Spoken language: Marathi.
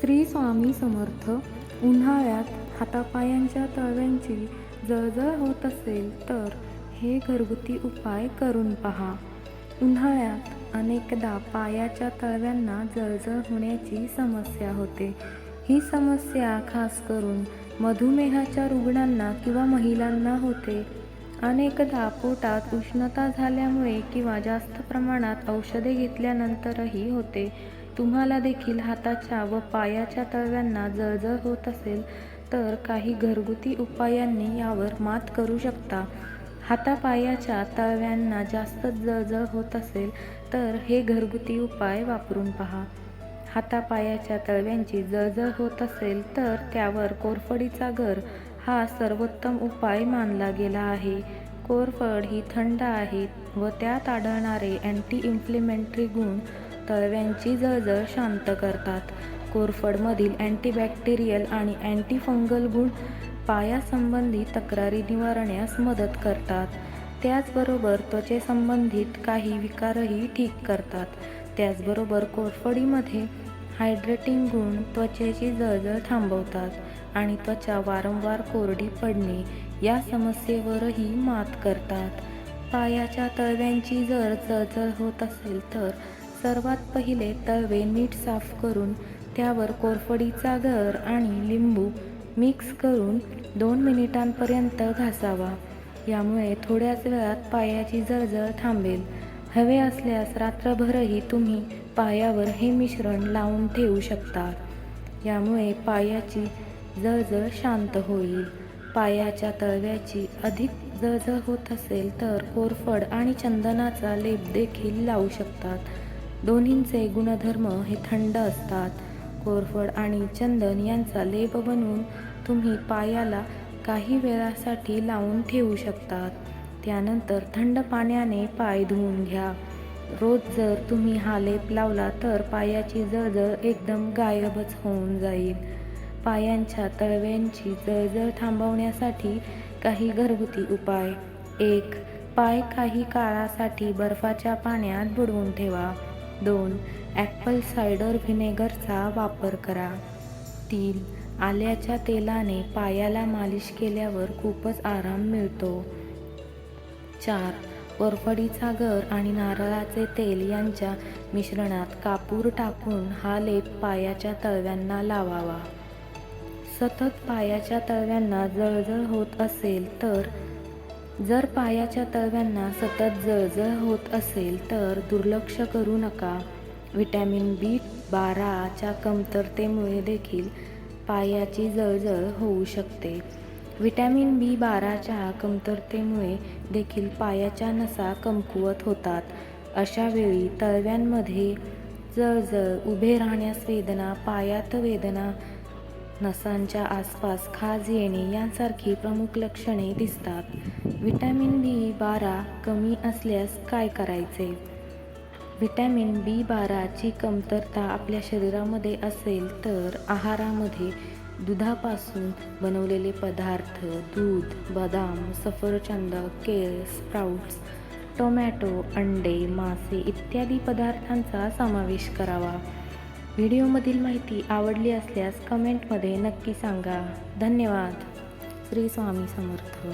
श्री स्वामी समर्थ उन्हाळ्यात हातापायांच्या तळव्यांची जळजळ होत असेल तर हे घरगुती उपाय करून पहा. उन्हाळ्यात अनेकदा पायाच्या तळव्यांना जळजळ होण्याची समस्या होते. ही समस्या खास करून मधुमेहाच्या रुग्णांना किंवा महिलांना होते. अनेकदा पोटात उष्णता झाल्यामुळे किंवा जास्त प्रमाणात औषधे घेतल्यानंतरही होते. तुम्हाला देखील हाताच्या व पायाच्या तळव्यांना जळजळ होत असेल तर काही घरगुती उपायांनी यावर मात करू शकता. हातापायाच्या तळव्यांना जास्त जळजळ होत असेल तर हे घरगुती उपाय वापरून पहा. हातापायाच्या तळव्यांची जळजळ होत असेल तर त्यावर कोरफडीचा गर हा सर्वोत्तम उपाय मानला गेला आहे. कोरफड ही थंड आहे व त्यात आढळणारे अँटी इन्फ्लेमेंटरी गुण तळव्यांची जळजळ शांत करतात. कोरफडमधील अँटीबॅक्टेरियल आणि अँटीफंगल गुण पायासंबंधी तक्रारी निवारण्यास मदत करतात. त्याचबरोबर त्वचेसंबंधित काही विकारही ठीक करतात. त्याचबरोबर कोरफडीमध्ये हायड्रेटिंग गुण त्वचेची जळजळ थांबवतात आणि त्वचा वारंवार कोरडी पडणे या समस्येवरही मात करतात. पायाच्या तळव्यांची जर जळजळ होत असेल तर सर्वात पहिले तळवे नीट साफ करून त्यावर कोरफडीचा गर आणि लिंबू मिक्स करून दोन मिनिटांपर्यंत घासावा. यामुळे थोड्याच वेळात पायाची जळजळ थांबेल. हवे असल्यास रात्रभरही तुम्ही पायावर हे मिश्रण लावून ठेवू शकता. यामुळे पायाची जळजळ शांत होईल. पायाच्या तळव्याची अधिक जळजळ होत असेल तर कोरफड आणि चंदनाचा लेप देखील लावू शकतात. दोन्हींचे गुणधर्म हे थंड असतात. कोरफड आणि चंदन यांचा लेप बनवून तुम्ही पायाला काही वेळासाठी लावून ठेवू शकतात. त्यानंतर थंड पाण्याने पाय धुवून घ्या. रोज जर तुम्ही हा लेप लावला तर पायाची जळजळ एकदम गायबच होऊन जाईल. पायांच्या तळव्यांची जळजळ थांबवण्यासाठी काही घरगुती उपाय. एक पाय काही काळासाठी बर्फाच्या पाण्यात बुडवून ठेवा. दोन ॲपल सायडर व्हिनेगरचा वापर करा. तीन आल्याच्या तेलाने पायाला मालिश केल्यावर खूपच आराम मिळतो. चार कोरफडीचा गर आणि नारळाचे तेल यांच्या मिश्रणात कापूर टाकून हा लेप पायाच्या तळव्यांना लावावा. सतत पायाच्या तळव्यांना जळजळ होत असेल तर जर पायाच्या तळव्यांना सतत जळजळ होत असेल तर दुर्लक्ष करू नका. व्हिटॅमिन बी बाराच्या कमतरतेमुळे देखील पायाची जळजळ होऊ शकते. व्हिटॅमिन बी बाराच्या कमतरतेमुळे देखील पायाच्या नसा कमकुवत होतात. अशा वेळी तळव्यांमध्ये जळजळ उभे राहण्यास वेदना पायात वेदना नसांच्या आसपास खाज येणे यांसारखी प्रमुख लक्षणे दिसतात. व्हिटॅमिन बी बारा कमी असल्यास काय करायचे? व्हिटॅमिन बी बाराची कमतरता आपल्या शरीरामध्ये असेल तर आहारामध्ये दुधापासून बनवलेले पदार्थ दूध बदाम सफरचंद केळ स्प्राउट्स टोमॅटो अंडे मासे इत्यादी पदार्थांचा समावेश करावा. व्हिडिओमधील माहिती आवडली असल्यास कमेंटमध्ये नक्की सांगा. धन्यवाद. श्री स्वामी समर्थ.